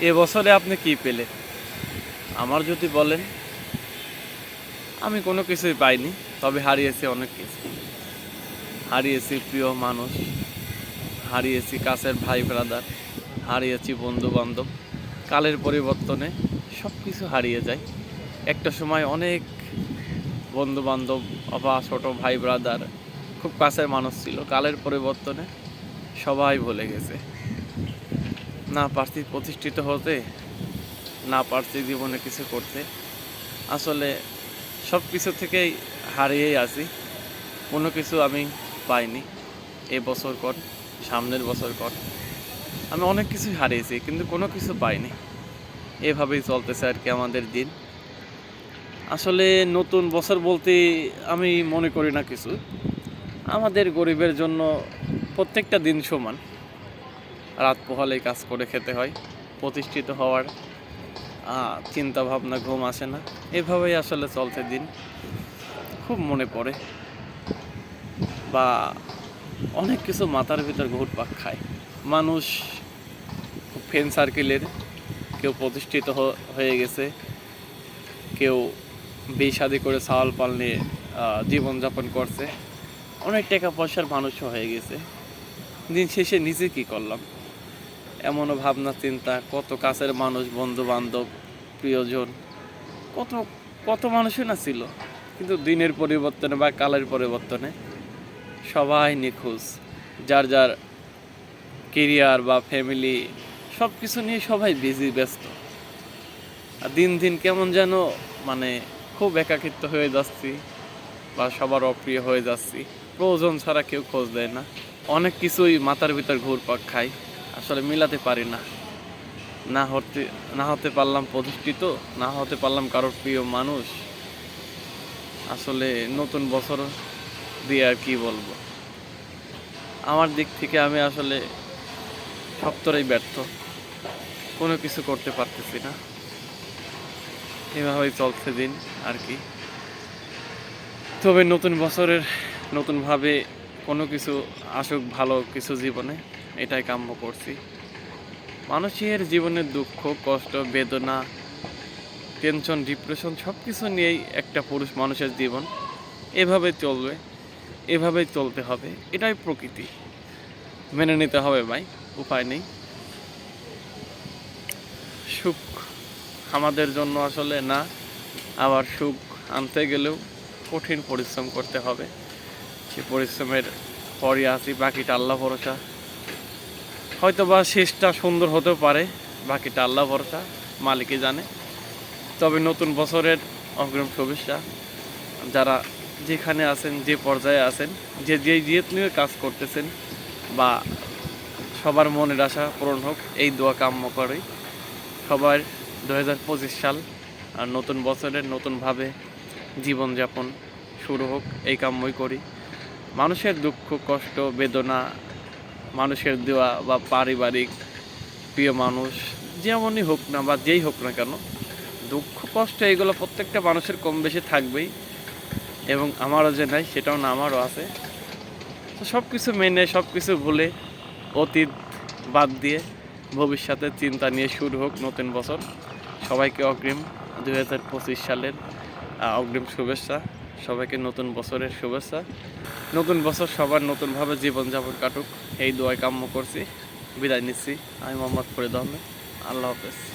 এবছরে আপনি কি পেলেন? আমার যদি বলেন, আমি কোনো কিছুই পাইনি, তবে হারিয়েছি অনেক কিছু। হারিয়েছি প্রিয় মানুষ, হারিয়েছি কাছের ভাই ব্রাদার হারিয়েছি বন্ধু বান্ধব কালের পরিবর্তনে সব কিছু হারিয়ে যায়। একটা সময় অনেক বন্ধু বান্ধব অবা ছোট ভাই ব্রাদার খুব কাছের মানুষ ছিল। কালের পরিবর্তনে সবাই ভুলে গেছে। না পারছি প্রতিষ্ঠিত হতে, না পারছি জীবনে কিছু করতে। আসলে সব কিছু থেকেই হারিয়েই আছি। কোনো কিছু আমি পাইনি এ বছর কর সামনের বছর কর আমি অনেক কিছুই হারিয়েছি, কিন্তু কোনো কিছু পাইনি। এভাবেই চলতেছে আর কি আমাদের দিন। আসলে নতুন বছর বলতে আমি মনে করি না কিছু। আমাদের গরিবের জন্য প্রত্যেকটা দিন সমান। রাত পোহালেই কাজ করে খেতে হয়। প্রতিষ্ঠিত হওয়ার চিন্তা ভাবনা ঘুম আসে না। এভাবেই আসলে চলতে দিন। খুব মনে পড়ে। বা অনেক কিছু মাথার ভিতর ঘুরপাক খায়। মানুষ ফ্রেন্ড সার্কেলের কেউ প্রতিষ্ঠিত হয়ে গেছে। কেউ বিয়ে শাদি করে চাওয়াল পাল নিয়ে জীবনযাপন করছে। অনেক টাকা পয়সার মানুষও হয়ে গেছে। দিন শেষে নিজে কি করলাম? এমনও ভাবনা, চিন্তা, কত কাছের মানুষ বন্ধু বান্ধব প্রিয়জন, কত কত মানুষই না ছিল। কিন্তু দিনের পরিবর্তনে বা কালের পরিবর্তনে সবাই নিখোঁজ। যার যার কেরিয়ার বা ফ্যামিলি সব কিছু নিয়ে সবাই বিজি, ব্যস্ত। আর দিন দিন কেমন যেন মানে খুব একাকিত্ব হয়ে যাচ্ছি বা সবার অপ্রিয় হয়ে যাচ্ছি। প্রয়োজন ছাড়া কেউ খোঁজ দেয় না। অনেক কিছুই মাথার ভিতর ঘুরপাক খাই আসলে মিলাতে পারি না। না হতে না হতে পারলাম প্রতিষ্ঠিত, না হতে পারলাম কারোর প্রিয় মানুষ। আসলে নতুন বছর দিয়ে আর কি বলব। আমার দিক থেকে আমি আসলে সপ্তরেই ব্যর্থ। কোনো কিছু করতে পারতেছি না। এভাবেই চলছে দিন আর কি। তবে নতুন বছরের নতুনভাবে কোনো কিছু আসুক ভালো কিছু জীবনে। এটাই কাম্য করছি। মানুষের জীবনের দুঃখ, কষ্ট, বেদনা টেনশন ডিপ্রেশন সব কিছু নিয়েই একটা পুরুষ মানুষের জীবন। এভাবে চলবে, এভাবেই চলতে হবে, এটাই প্রকৃতি। মেনে নিতে হবে ভাই, উপায় নেই। সুখ আমাদের জন্য আসলে না, আবার সুখ আনতে গেলেও কঠিন পরিশ্রম করতে হবে। সে পরিশ্রমের পরই আছি, বাকিটা আল্লাহ ভরসা। হয়তো বা শেষটা সুন্দর হতেও পারে, বাকিটা আল্লাহ ভরসা, মালিকই জানে। তবে নতুন বছরের অগ্রিম শুভেচ্ছা। যারা যেখানে আছেন, যে পর্যায়ে আছেন, যে যে জিয়ত নিয়ে কাজ করতেছেন, বা সবার মনের আশা পূরণ হোক, এই দোয়া কাম্য করে। সবার দু হাজার পঁচিশ সাল আর নতুন বছরের নতুনভাবে জীবনযাপন শুরু হোক, এই কাম্যই করি। মানুষের দুঃখ, কষ্ট, বেদনা মানুষের দেওয়া বা পারিবারিক প্রিয় মানুষ যেমনই হোক না বা যেই হোক না কেন, দুঃখ, কষ্ট এইগুলো প্রত্যেকটা মানুষের কম বেশি থাকবেই। এবং আমারও যে নাই, সেটাও না, আমারও আছে। তো সব কিছু মেনে সব কিছু ভুলে, অতীত বাদ দিয়ে ভবিষ্যতের চিন্তা নিয়ে শুরু হোক নতুন বছর। সবাইকে অগ্রিম দু হাজার পঁচিশ সালের অগ্রিম শুভেচ্ছা। সবাইকে নতুন বছরের শুভেচ্ছা। নতুন বছর সবার নতুনভাবে জীবনযাপন কাটুক, এই দোয়ায় কাম্য করছি। বিদায় নিচ্ছি। আমি মোহাম্মদ ফরিদ আহমেদ। আল্লাহ হাফেজ।